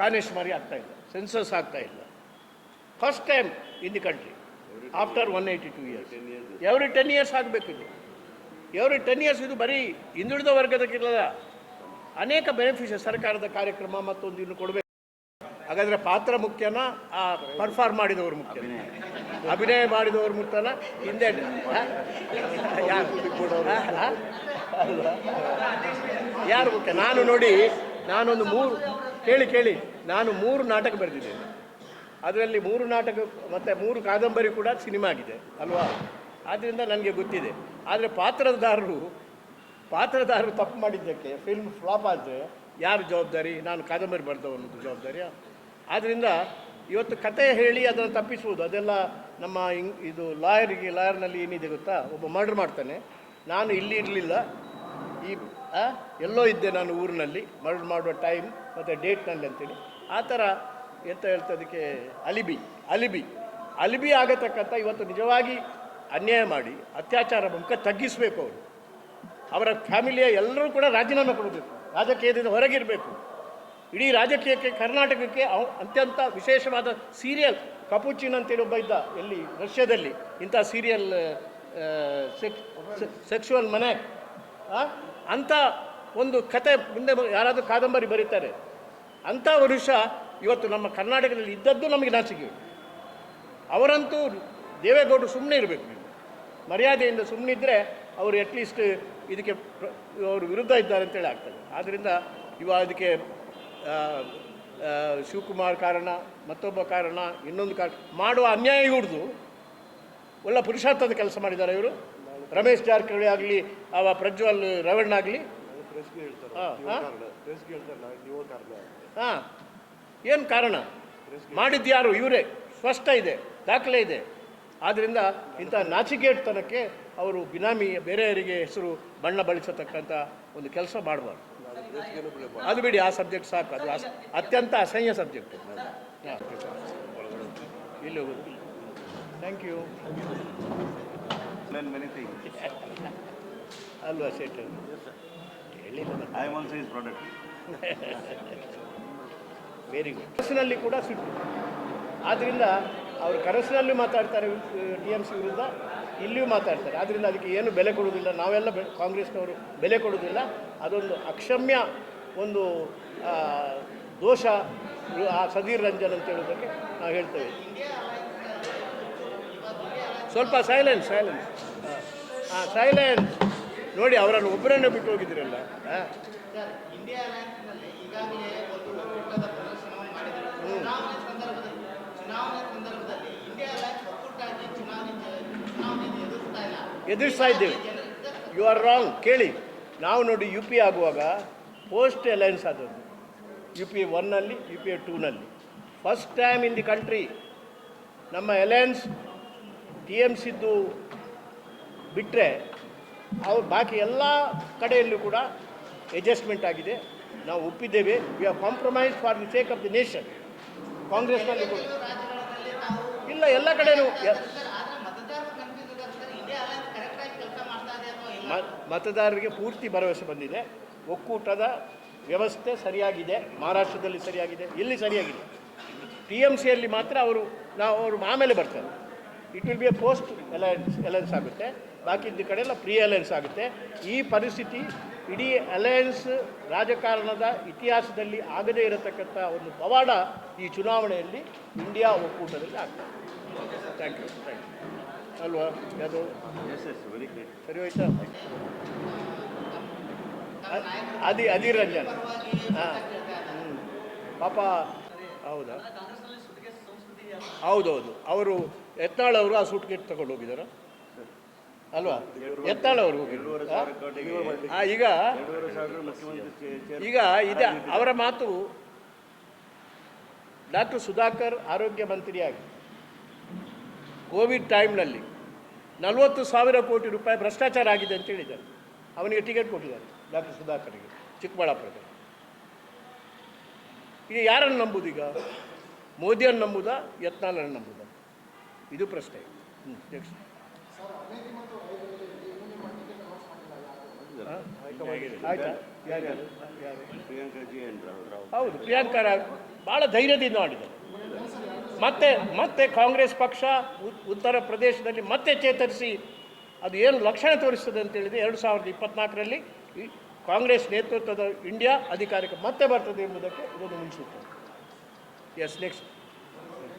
ಕಾನೇಶ್ಮಾರಿ ಆಗ್ತಾ ಇಲ್ಲ ಸೆನ್ಸಸ್ ಆಗ್ತಾ ಇಲ್ಲ. First time in the country after one eighty two years every ten years ಆಗಬೇಕು ಇದು. ಎವ್ರಿ ಟೆನ್ ಇಯರ್ಸ್ ಇದು ಬರೀ ಹಿಂದುಳಿದ ವರ್ಗದಕ್ಕಿಲ್ಲದ ಅನೇಕ ಬೆನಿಫಿಷ ಸರ್ಕಾರದ ಕಾರ್ಯಕ್ರಮ ಮತ್ತೊಂದು ಇನ್ನು ಕೊಡಬೇಕು. ಹಾಗಾದರೆ ಪಾತ್ರ ಮುಖ್ಯನ, ಆ ಪರ್ಫಾರ್ಮ್ ಮಾಡಿದವರು ಮುಖ್ಯ ಅಭಿನಯ ಮಾಡಿದವರು ಮುಖ್ಯನ, ಹಿಂದೆ? ಯಾರು ಮುಖ್ಯ? ನಾನು ನೋಡಿ, ನಾನೊಂದು ಮೂರು ಕೇಳಿ ಕೇಳಿ. ನಾನು ಮೂರು ನಾಟಕ ಬರೆದಿದ್ದೇನೆ. ಅದರಲ್ಲಿ ಮೂರು ನಾಟಕ ಮತ್ತು ಮೂರು ಕಾದಂಬರಿ ಕೂಡ ಸಿನಿಮಾ ಆಗಿದೆ, ಅಲ್ವಾ? ಆದ್ದರಿಂದ ನನಗೆ ಗೊತ್ತಿದೆ. ಆದರೆ ಪಾತ್ರದಾರರು ಪಾತ್ರದಾರರು ತಪ್ಪು ಮಾಡಿದ್ದಕ್ಕೆ ಫಿಲ್ಮ್ ಫ್ಲಾಪ್ ಆದರೆ ಯಾರು ಜವಾಬ್ದಾರಿ? ನಾನು ಕಾದಂಬರಿ ಬರೆದವನ್ನದು ಜವಾಬ್ದಾರಿಯ? ಆದ್ದರಿಂದ ಇವತ್ತು ಕತೆ ಹೇಳಿ ಅದನ್ನು ತಪ್ಪಿಸುವುದು, ಅದೆಲ್ಲ ನಮ್ಮ ಇಂಗ್ ಇದು ಲಾಯರಿಗೆ, ಲಾಯರ್ನಲ್ಲಿ ಏನಿದೆ ಗೊತ್ತಾ? ಒಬ್ಬ ಮರ್ಡರ್ ಮಾಡ್ತಾನೆ. ನಾನು ಇಲ್ಲಿ ಇರಲಿಲ್ಲ. ಈ ಆ, ಎಲ್ಲೋ ಇದ್ದೆ ನಾನು ಊರಿನಲ್ಲಿ ಮರಳು ಮಾಡುವ ಟೈಮ್ ಮತ್ತು ಡೇಟ್ನಲ್ಲಿ ಅಂತೇಳಿ. ಆ ಥರ ಎಂತ ಹೇಳ್ತದಕ್ಕೆ ಅಲಿಬಿ ಅಲಿಬಿ. ಅಲಿಬಿ ಆಗತಕ್ಕಂಥ ಇವತ್ತು ನಿಜವಾಗಿ ಅನ್ಯಾಯ ಮಾಡಿ ಅತ್ಯಾಚಾರ ಮುಖ ತಗ್ಗಿಸಬೇಕು ಅವರು. ಅವರ ಫ್ಯಾಮಿಲಿಯ ಎಲ್ಲರೂ ಕೂಡ ರಾಜೀನಾಮೆ ಕೊಡಬೇಕು. ರಾಜಕೀಯದಿಂದ ಹೊರಗಿರಬೇಕು. ಇಡೀ ರಾಜಕೀಯಕ್ಕೆ ಕರ್ನಾಟಕಕ್ಕೆ ಅತ್ಯಂತ ವಿಶೇಷವಾದ ಸೀರಿಯಲ್ ಕಪುಚಿನ್ ಅಂತೇಳಿ ಒಬ್ಬ ಇದ್ದ ಎಲ್ಲಿ ರಷ್ಯಾದಲ್ಲಿ ಇಂಥ ಸೀರಿಯಲ್ ಸೆಕ್ಸ್ ಸೆಕ್ಷುವಲ್ ಮನೆ? ಅಂಥ ಒಂದು ಕತೆ ಮುಂದೆ ಯಾರಾದರೂ ಕಾದಂಬರಿ ಬರೀತಾರೆ. ಅಂಥ ವರುಷ ಇವತ್ತು ನಮ್ಮ ಕರ್ನಾಟಕದಲ್ಲಿ ಇದ್ದದ್ದು ನಮಗೆ ನಾಚಿಕೆ. ಅವರಂತೂ ದೇವೇಗೌಡರು ಸುಮ್ಮನೆ ಇರಬೇಕು ನೀವು. ಮರ್ಯಾದೆಯಿಂದ ಸುಮ್ಮನೆ ಇದ್ದರೆ ಅವರು ಅಟ್ಲೀಸ್ಟ್ ಇದಕ್ಕೆ ಅವರು ವಿರುದ್ಧ ಇದ್ದಾರೆ ಅಂತೇಳಿ ಆಗ್ತದೆ. ಆದ್ದರಿಂದ ಇವ ಅದಕ್ಕೆ ಶಿವಕುಮಾರ್ ಕಾರಣ, ಮತ್ತೊಬ್ಬ ಕಾರಣ, ಇನ್ನೊಂದು ಕಾರಣ, ಮಾಡುವ ಅನ್ಯಾಯ ಇವ್ರದ್ದು ಒಳ್ಳೆ ಪುರುಷಾರ್ಥದ ಕೆಲಸ ಮಾಡಿದ್ದಾರೆ ಇವರು. ರಮೇಶ್ ಜಾರಕಿಹೊಳಿ ಆಗಲಿ ಅವ ಪ್ರಜ್ವಲ್ ರವಣ್ಣ ಆಗಲಿ. ಹಾಂ ಏನು ಕಾರಣ? ಮಾಡಿದ್ಯಾರು ಇವರೇ. ಸ್ಪಷ್ಟ ಇದೆ. ದಾಖಲೆ ಇದೆ. ಆದ್ದರಿಂದ ಇಂಥ ನಾಚಿಕೆಟ್ತನಕ್ಕೆ ಅವರು ಬಿನಾಮಿ ಬೇರೆಯವರಿಗೆ ಹೆಸರು ಬಣ್ಣ ಬಳಸತಕ್ಕಂಥ ಒಂದು ಕೆಲಸ ಮಾಡಬಾರ್ದು. ಅದು ಬಿಡಿ ಆ ಸಬ್ಜೆಕ್ಟ್ ಸಾಕು. ಅದು ಅತ್ಯಂತ ಅಸಹ್ಯ ಸಬ್ಜೆಕ್ಟ್. ಇಲ್ಲಿ ಹೋಗೋದು thank you learn many things. ಅಲ್ವಾ set. I am also his product. Very good ಕನಸಿನಲ್ಲಿ ಕೂಡ ಸಿಟ್ಟು. ಆದ್ದರಿಂದ ಅವರು ಕನಸಿನಲ್ಲೂ ಮಾತಾಡ್ತಾರೆ ಟಿ ಎಂ ಸಿ ವಿರುದ್ಧ ಇಲ್ಲಿಯೂ ಮಾತಾಡ್ತಾರೆ. ಆದ್ದರಿಂದ ಅದಕ್ಕೆ ಏನು ಬೆಲೆ ಕೊಡುವುದಿಲ್ಲ. ನಾವೆಲ್ಲ ಬೆ ಕಾಂಗ್ರೆಸ್ನವರು ಬೆಲೆ ಕೊಡುವುದಿಲ್ಲ. ಅದೊಂದು ಅಕ್ಷಮ್ಯ ಒಂದು ದೋಷ ಆ ಸದೀರ್ ರಂಜನ್ ಅಂತ ಹೇಳೋದಕ್ಕೆ ನಾವು ಹೇಳ್ತೇವೆ. ಸ್ವಲ್ಪ ಸೈಲೆನ್ಸ್ ಸೈಲೆನ್ಸ್ ಹಾಂ ಸೈಲೆನ್ಸ್ ನೋಡಿ ಅವರನ್ನು ಒಬ್ಬರನ್ನೇ ಬಿಟ್ಟು ಹೋಗಿದ್ದೀರಲ್ಲ. ಹಾಂ ಎದುರಿಸ್ತಾ ಇದ್ದೇವೆ. ಯು ಆರ್ ರಾಂಗ್ ಕೇಳಿ. ನಾವು ನೋಡಿ ಯು ಪಿ ಆಗುವಾಗ ಪೋಸ್ಟ್ ಅಲೈನ್ಸ್ ಆದದ್ದು. ಯು ಪಿ ಒನ್ನಲ್ಲಿ U P ಟೂನಲ್ಲಿ first time in the country ನಮ್ಮ ಅಲಯನ್ಸ್ ಟಿ ಎಂ ಸಿದ್ದು ಬಿಟ್ಟರೆ ಅವ್ರು ಬಾಕಿ ಎಲ್ಲ ಕಡೆಯಲ್ಲೂ ಕೂಡ ಅಡ್ಜಸ್ಟ್ಮೆಂಟ್ ಆಗಿದೆ. ನಾವು ಒಪ್ಪಿದ್ದೇವೆ. We are compromise for the sake of the nation ಕಾಂಗ್ರೆಸ್ನಲ್ಲಿ ಕೂಡ. ಇಲ್ಲ, ಎಲ್ಲ ಕಡೆನೂ. ಯ- ಸರ್ ಆದ್ರೆ ಮತದಾರರ ಕನ್ಫ್ಯೂಸ್ ಇಂಡಿಯಾ ಅಲಯನ್ಸ್ ಕರೆಕ್ಟಾಗಿ ಕೆಲಸ ಮಾಡ್ತಾ ಇದೆ ಅಥವಾ ಇಲ್ಲ ಮ- ಮತದಾರರಿಗೆ ಪೂರ್ತಿ ಭರವಸೆ ಬಂದಿದೆ. ಒಕ್ಕೂಟದ ವ್ಯವಸ್ಥೆ ಸರಿಯಾಗಿದೆ. ಮಹಾರಾಷ್ಟ್ರದಲ್ಲಿ ಸರಿಯಾಗಿದೆ. ಇಲ್ಲಿ ಸರಿಯಾಗಿದೆ. ಟಿ ಎಂ ಸಿಯಲ್ಲಿ ಮಾತ್ರ ಅವರು ನಾವು ಅವರು ಆಮೇಲೆ ಬರ್ತಾರೆ. It will be a post alliance alliance ಆಗುತ್ತೆ. ಬಾಕಿದ್ದ ಕಡೆ ಎಲ್ಲ ಪ್ರೀ ಅಲಯನ್ಸ್ ಆಗುತ್ತೆ. ಈ ಪರಿಸ್ಥಿತಿ ಇಡೀ ಅಲಯನ್ಸ್ ರಾಜಕಾರಣದ ಇತಿಹಾಸದಲ್ಲಿ ಆಗದೇ ಇರತಕ್ಕಂಥ ಒಂದು ಪವಾಡ ಈ ಚುನಾವಣೆಯಲ್ಲಿ ಇಂಡಿಯಾ ಒಕ್ಕೂಟದಲ್ಲಿ ಆಗ್ತದೆ. ಥ್ಯಾಂಕ್ ಯು ಥ್ಯಾಂಕ್ ಯು ಅಲ್ವಾ? ಯಾವುದು. ಸರಿ ಹೋಯ್ತಾ? ಅದಿ ಅಧಿರಂಜನ್ ರಂಜನ್ ಹಾಂ. ಹ್ಞೂ ಪಾಪ ಹೌದಾ? ಹೌದೌದು. ಅವರು ಯತ್ನಾಳ್ ಅವರು ಆ ಸೂಟ್ಕೇಟ್ ತಗೊಂಡು ಹೋಗಿದಾರ? ಅಲ್ವಾ? ಯತ್ನಾಳ್ ಅವರು ಹೋಗಿದ್ರು ಸಾವಿರ ಕೋಟಿಗೆ ಆ, ಈಗ ಈಗ ಇದೆ ಅವರ ಮಾತು ಡಾಕ್ಟರ್ ಸುಧಾಕರ್ ಆರೋಗ್ಯ ಮಂತ್ರಿಯಾಗಿ ಕೋವಿಡ್ ಟೈಮ್ನಲ್ಲಿ ನಲವತ್ತು ಸಾವಿರ ಕೋಟಿ ರೂಪಾಯಿ ಭ್ರಷ್ಟಾಚಾರ ಆಗಿದೆ ಅಂತ ಹೇಳಿದ್ದಾರೆ. ಅವನಿಗೆ ಟಿಕೆಟ್ ಕೊಟ್ಟಿದ್ದಾರೆ ಡಾಕ್ಟರ್ ಸುಧಾಕರ್ಗೆ ಚಿಕ್ಕಬಳ್ಳಾಪುರದಲ್ಲಿ. ಈಗ ಯಾರನ್ನು ನಂಬುದು ಈಗ? ಮೋದಿಯನ್ನು ನಂಬುದ ಯತ್ನಾಳನ್ನು ನಂಬುದಾ? ಇದು ಪ್ರಶ್ನೆ. ಹ್ಞೂ ನೆಕ್ಸ್ಟ್ ಆಯ್ತಾ? ಯಾರ್ಯಾರು? ಹೌದು ಪ್ರಿಯಾಂಕಾ ರಾವ್. ಭಾಳ ಧೈರ್ಯದಿಂದ ಮಾಡಿದ್ದಾರೆ. ಮತ್ತೆ ಮತ್ತೆ ಕಾಂಗ್ರೆಸ್ ಪಕ್ಷ ಉತ್ತರ ಪ್ರದೇಶದಲ್ಲಿ ಮತ್ತೆ ಚೇತರಿಸಿ ಅದು ಏನು ಲಕ್ಷಣ ತೋರಿಸ್ತದೆ ಅಂತ ಹೇಳಿದ್ರೆ ಎರಡು ಸಾವಿರದ ಇಪ್ಪತ್ನಾಲ್ಕರಲ್ಲಿ ಈ ಕಾಂಗ್ರೆಸ್ ನೇತೃತ್ವದ ಇಂಡಿಯಾ ಅಧಿಕಾರಕ್ಕೆ ಮತ್ತೆ ಬರ್ತದೆ ಎಂಬುದಕ್ಕೆ ಇದನ್ನು ಮುನ್ಸುತ್ತೆ ಎಸ್ ನೆಕ್ಸ್ಟ್